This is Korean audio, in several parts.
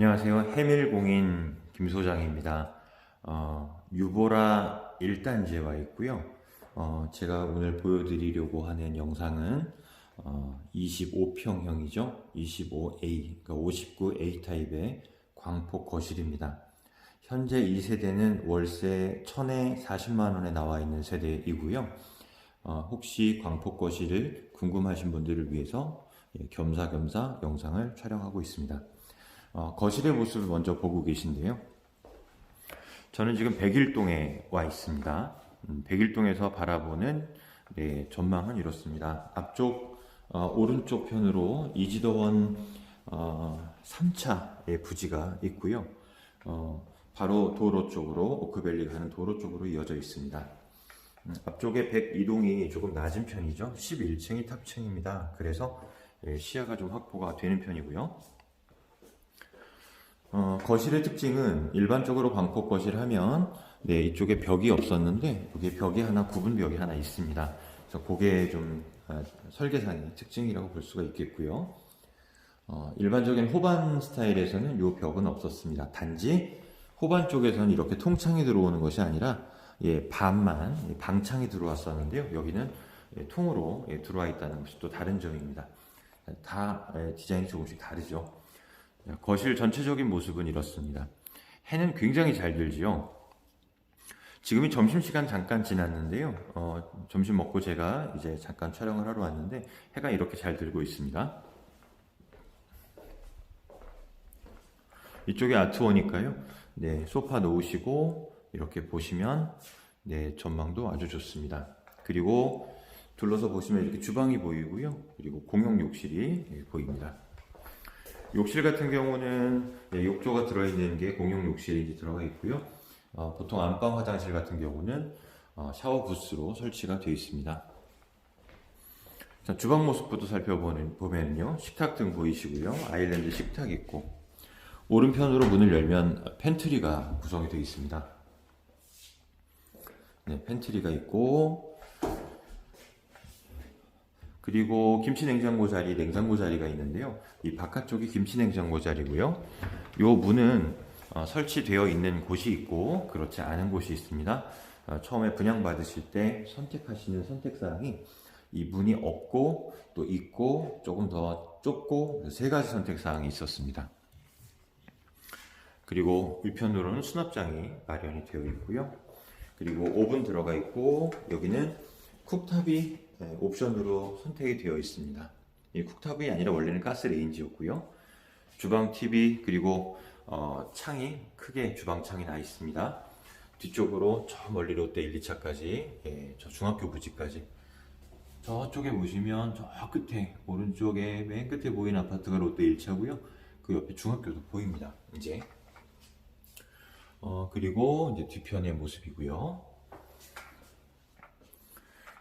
안녕하세요. 해밀공인 김소장입니다. 어, 유보라 1단지에 와 있고요. 어, 제가 오늘 보여드리려고 하는 영상은 어, 25평형이죠. 25A, 그러니까 59A 타입의 광폭 거실입니다. 현재 이 세대는 월세 1000에 40만 원에 나와 있는 세대이고요. 어, 혹시 광폭 거실을 궁금하신 분들을 위해서 예, 겸사겸사 영상을 촬영하고 있습니다. 어, 거실의 모습을 먼저 보고 계신데요. 저는 지금 백일동에 와 있습니다. 음, 백일동에서 바라보는 네, 전망은 이렇습니다. 앞쪽 어, 오른쪽 편으로 이지더원 어, 3차의 부지가 있고요. 어, 바로 도로 쪽으로 오크밸리 가는 도로 쪽으로 이어져 있습니다. 음, 앞쪽에 102동이 조금 낮은 편이죠. 11층이 탑층입니다. 그래서 예, 시야가 좀 확보가 되는 편이고요. 어, 거실의 특징은 일반적으로 광폭 거실 하면 네, 이쪽에 벽이 없었는데 여기 벽이 하나 구분 벽이 하나 있습니다. 그래서 그게 좀 아, 설계상의 특징이라고 볼 수가 있겠고요. 어, 일반적인 호반 스타일에서는 이 벽은 없었습니다. 단지 호반 쪽에서는 이렇게 통창이 들어오는 것이 아니라 예, 반만 예, 방창이 들어왔었는데요. 여기는 예, 통으로 예, 들어와 있다는 것이 또 다른 점입니다. 다 예, 디자인이 조금씩 다르죠. 거실 전체적인 모습은 이렇습니다. 해는 굉장히 잘 들지요. 지금이 점심시간 잠깐 지났는데요. 어, 점심 먹고 제가 이제 잠깐 촬영을 하러 왔는데 해가 이렇게 잘 들고 있습니다. 이쪽에 아트워니까요. 네, 소파 놓으시고 이렇게 보시면 네, 전망도 아주 좋습니다. 그리고 둘러서 보시면 이렇게 주방이 보이고요. 그리고 공용 욕실이 예, 보입니다. 욕실 같은 경우는 네, 욕조가 들어있는 게 공용 욕실이 들어가 있고요. 어, 보통 안방 화장실 같은 경우는 어, 샤워 부스로 설치가 되어 있습니다. 자, 주방 모습부터 살펴보면요. 식탁 등 보이시고요. 아일랜드 식탁 있고 오른편으로 문을 열면 팬트리가 구성이 되어 있습니다. 네, 팬트리가 있고 그리고 김치 냉장고 자리, 냉장고 자리가 있는데요. 이 바깥쪽이 김치 냉장고 자리고요. 요 문은 어, 설치되어 있는 곳이 있고 그렇지 않은 곳이 있습니다. 어, 처음에 분양 받으실 때 선택하시는 선택 사항이 이 문이 없고 또 있고 조금 더 좁고 세 가지 선택 사항이 있었습니다. 그리고 위편으로는 수납장이 마련이 되어 있고요. 그리고 오븐 들어가 있고 여기는 쿡탑이 네, 옵션으로 선택이 되어 있습니다. 이 쿡탑이 아니라 원래는 가스레인지였고요. 주방 TV 그리고 어, 창이 크게 주방 창이 나 있습니다. 뒤쪽으로 저 멀리 롯데 1, 2차까지 예, 저 중학교 부지까지 저쪽에 보시면 저 끝에 오른쪽에 맨 끝에 보이는 아파트가 롯데 1차고요. 그 옆에 중학교도 보입니다. 이제 어, 그리고 이제 뒤편의 모습이고요.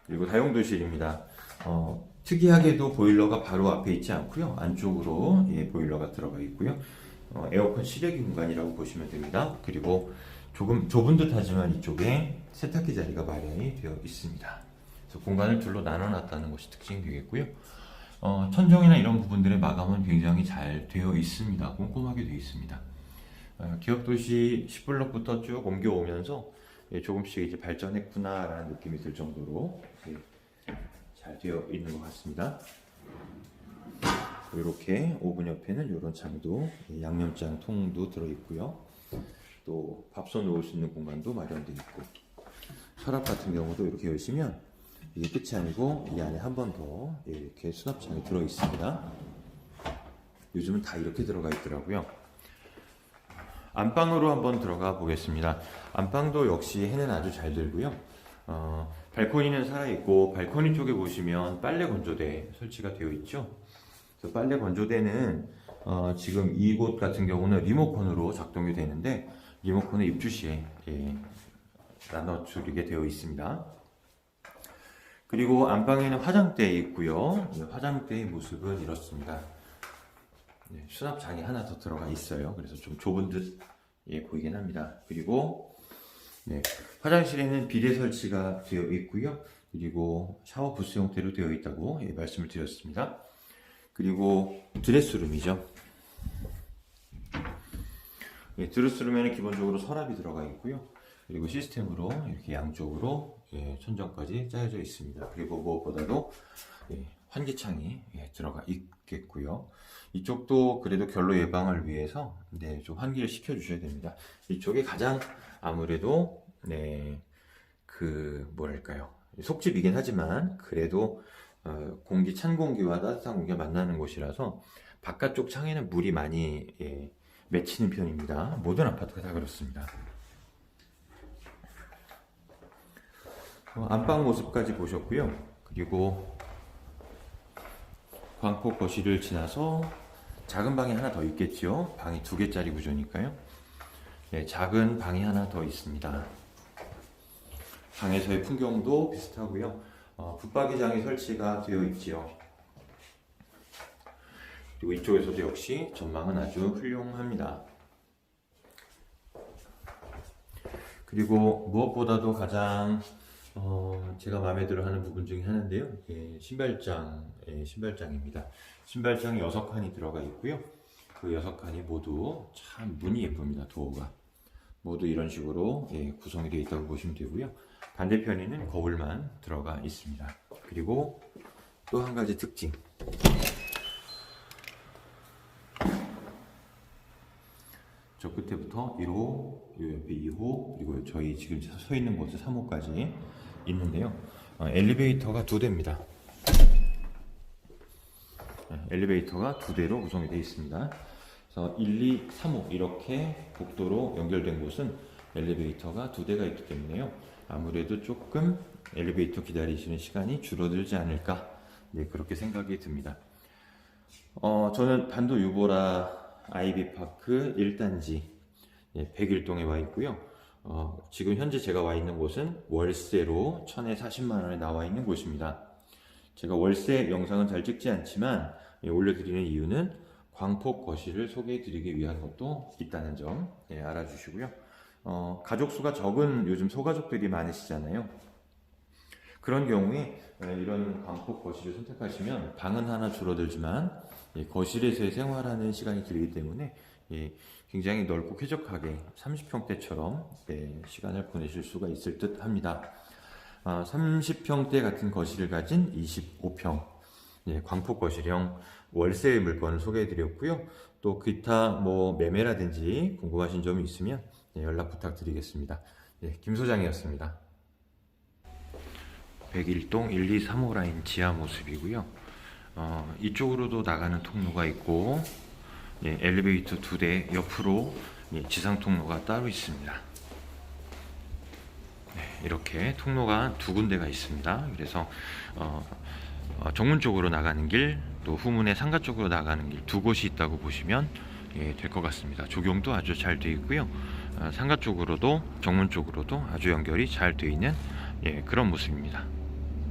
그리고 다용도실입니다. 어, 특이하게도 보일러가 바로 앞에 있지 않고요. 안쪽으로 예, 보일러가 들어가 있고요. 어, 에어컨 실외기 공간이라고 보시면 됩니다. 그리고 조금 좁은 듯 하지만 이쪽에 세탁기 자리가 마련이 되어 있습니다. 그래서 공간을 둘로 나눠 놨다는 것이 특징이 되겠고요. 어, 천정이나 이런 부분들의 마감은 굉장히 잘 되어 있습니다. 꼼꼼하게 되어 있습니다. 어, 기업도시 10블럭부터 쭉 옮겨오면서 예, 조금씩 이제 발전했구나라는 느낌이 들 정도로 예, 잘 되어 있는 것 같습니다. 이렇게 오븐 옆에는 이런 창도 예, 양념장 통도 들어 있고요. 또 밥솥 놓을 수 있는 공간도 마련되어 있고 서랍 같은 경우도 이렇게 열시면 이게 끝이 아니고 이 안에 한 번더 예, 이렇게 수납장이 들어 있습니다. 요즘은 다 이렇게 들어가 있더라고요. 안방으로 한번 들어가 보겠습니다. 안방도 역시 해는 아주 잘 들고요. 어, 발코니는 살아있고 발코니 쪽에 보시면 빨래 건조대 설치가 되어 있죠. 그래서 빨래 건조대는 어, 지금 이곳 같은 경우는 리모컨으로 작동이 되는데 리모컨을 입주 시에 예, 나눠 줄이게 되어 있습니다. 그리고 안방에는 화장대 있고요. 이 화장대의 모습은 이렇습니다. 네, 수납장이 하나 더 들어가 있어요. 그래서 좀 좁은 듯 예, 보이긴 합니다. 그리고 네, 화장실에는 비대 설치가 되어 있고요. 그리고 샤워 부스 형태로 되어 있다고 예, 말씀을 드렸습니다. 그리고 드레스룸이죠. 예, 드루스룸에는 기본적으로 서랍이 들어가 있고요. 그리고 시스템으로 이렇게 양쪽으로 예, 천정까지 짜여져 있습니다. 그리고 무엇보다도 예, 환기창이 예, 들어가 있겠고요. 이쪽도 그래도 결로 예방을 위해서 네, 좀 환기를 시켜 주셔야 됩니다. 이쪽이 가장 아무래도 네, 그 뭐랄까요 속집이긴 하지만 그래도 어, 공기 찬 공기와 따뜻한 공기가 만나는 곳이라서 바깥쪽 창에는 물이 많이 예, 맺히는 편입니다. 모든 아파트가 다 그렇습니다. 어, 안방 모습까지 보셨고요. 그리고 광폭 거실을 지나서 작은 방이 하나 더 있겠죠. 방이 두 개짜리 구조니까요. 네, 작은 방이 하나 더 있습니다. 방에서의 풍경도 비슷하고요. 어, 붙박이장이 설치가 되어 있지요. 그리고 이쪽에서도 역시 전망은 아주 훌륭합니다. 그리고 무엇보다도 가장 어, 제가 마음에 들어 하는 부분 중에 하나인데요. 예, 신발장, 예, 신발장입니다. 신발장이 6칸이 들어가 있고요. 그 6칸이 모두 참 문이 예쁩니다. 도어가. 모두 이런 식으로 예, 구성이 되어 있다고 보시면 되고요. 반대편에는 거울만 들어가 있습니다. 그리고 또 한 가지 특징. 저 끝에부터 1호, 요 옆에 2호, 그리고 저희 지금 서 있는 곳에 3호까지 있는데요. 어, 엘리베이터가 두 대입니다. 네, 엘리베이터가 두 대로 구성이 되어 있습니다. 그래서 1, 2, 3호 이렇게 복도로 연결된 곳은 엘리베이터가 두 대가 있기 때문에요. 아무래도 조금 엘리베이터 기다리시는 시간이 줄어들지 않을까 네, 그렇게 생각이 듭니다. 어, 저는 반도 유보라 아이비파크 1단지 예, 101동에 와 있고요. 어, 지금 현재 제가 와 있는 곳은 월세로 천에 40만 원에 나와 있는 곳입니다. 제가 월세 영상은 잘 찍지 않지만 예, 올려드리는 이유는 광폭 거실을 소개해드리기 위한 것도 있다는 점 예, 알아주시고요. 어, 가족 수가 적은 요즘 소가족들이 많으시잖아요. 그런 경우에 예, 이런 광폭 거실을 선택하시면 방은 하나 줄어들지만 예, 거실에서의 생활하는 시간이 길기 때문에 예, 굉장히 넓고 쾌적하게 30평대처럼 예, 시간을 보내실 수가 있을 듯 합니다. 아, 30평대 같은 거실을 가진 25평 예, 광폭 거실형 월세 물건을 소개해드렸고요. 또 기타 뭐 매매라든지 궁금하신 점이 있으면 예, 연락 부탁드리겠습니다. 예, 김 소장이었습니다. 101동 1, 2, 3호 라인 지하 모습이고요. 어, 이쪽으로도 나가는 통로가 있고 예, 엘리베이터 두 대 옆으로 예, 지상 통로가 따로 있습니다. 네, 이렇게 통로가 두 군데가 있습니다. 그래서 어, 어, 정문 쪽으로 나가는 길, 또 후문의 상가 쪽으로 나가는 길 두 곳이 있다고 보시면 예, 될 것 같습니다. 조경도 아주 잘 되어 있고요. 어, 상가 쪽으로도 정문 쪽으로도 아주 연결이 잘 되어 있는 예, 그런 모습입니다.